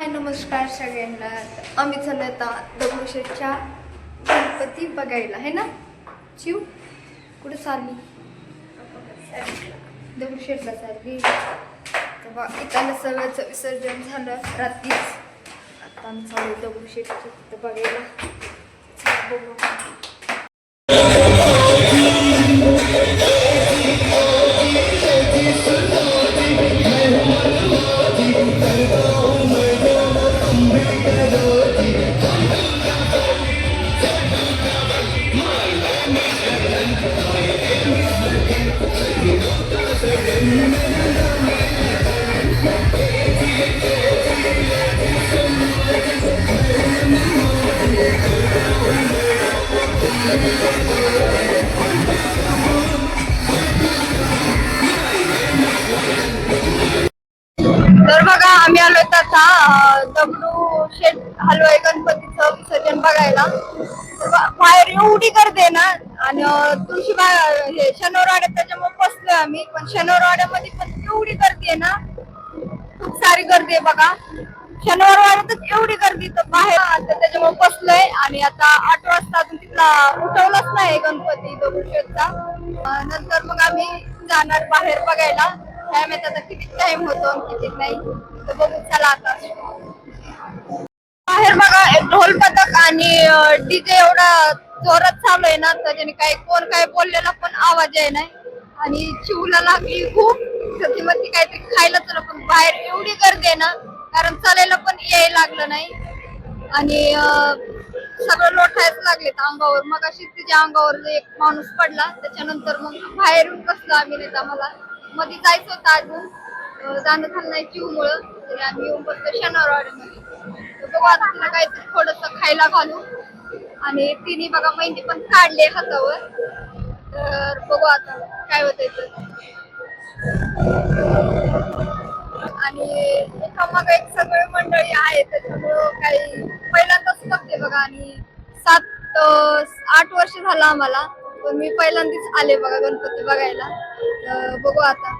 हाय नमस्कार सगळ्यांना. आम्ही चाललो आता दगडूशेठच्या गणपती बघायला आहे ना? शिव कुठं चालली? दगडूशेठला चालली. तेव्हा इथं सगळ्याचं विसर्जन झालं रात्रीच. आता आम्ही चालू दगडूशेठच्या बघायला. बघू तर बघा आम्ही आलो आता दगडू शेठ हलवाई गणपतीचं विसर्जन बघायला. बाहेर एवढी गर्दी आहे ना आणि तुळशी बा हे शनिवारवाड्यात त्याच्यामुळे बसलोय आम्ही. पण शनिवारवाड्यामध्ये पण एवढी गर्दी आहे ना खूप सारी गर्दी आहे बघा. शनिवारवाड्यातच एवढी गर्दी तर बाहेर त्याच्यामुळे बसलोय. आणि आता आठ वाजता अजून तिथला उठवलाच नाही गणपती दगडूशेठचा नंतर मग आम्ही जाणार बाहेर बघायला. काय माहीत आता किती टाइम होतो आणि किती नाही तर बघू चला आता. बाहेर बघा एक ढोल पथक आणि डीजे एवढा जोरात चालू आहे ना त्याच्याने काही कोण काय बोललेला पण आवाज आहे नाही आणि चिवला लागली खूप तर ती काहीतरी खायला चला पण बाहेर एवढी गर्दी आहे ना कारण चालायला पण यायला लागलं नाही. आणि सगळं लोटायच लागले अंगावर. मग अशी तिच्या अंगावर एक माणूस पडला त्याच्यानंतर मग बाहेरून कसलं आम्ही नाही आम्हाला. मध्ये जायचं होतं अजून. जाणं झालं नाही चिवमुळं तरी आम्ही येऊन बसतो शनिवारवाड्यामध्ये बघू आता तिला काहीतरी थोडस खायला घालू. आणि तिने बघा मेहंदी पण काढले हातावर. तर बघू आता काय होत आणि एका मग एक सगळे मंडळी आहे त्याच्यामुळं काही पहिल्यांदाच बघते बघा. आणि सात आठ वर्ष झालं आम्हाला. पण मी पहिल्यांदाच आले बघा गणपती बघायला. बघू आता.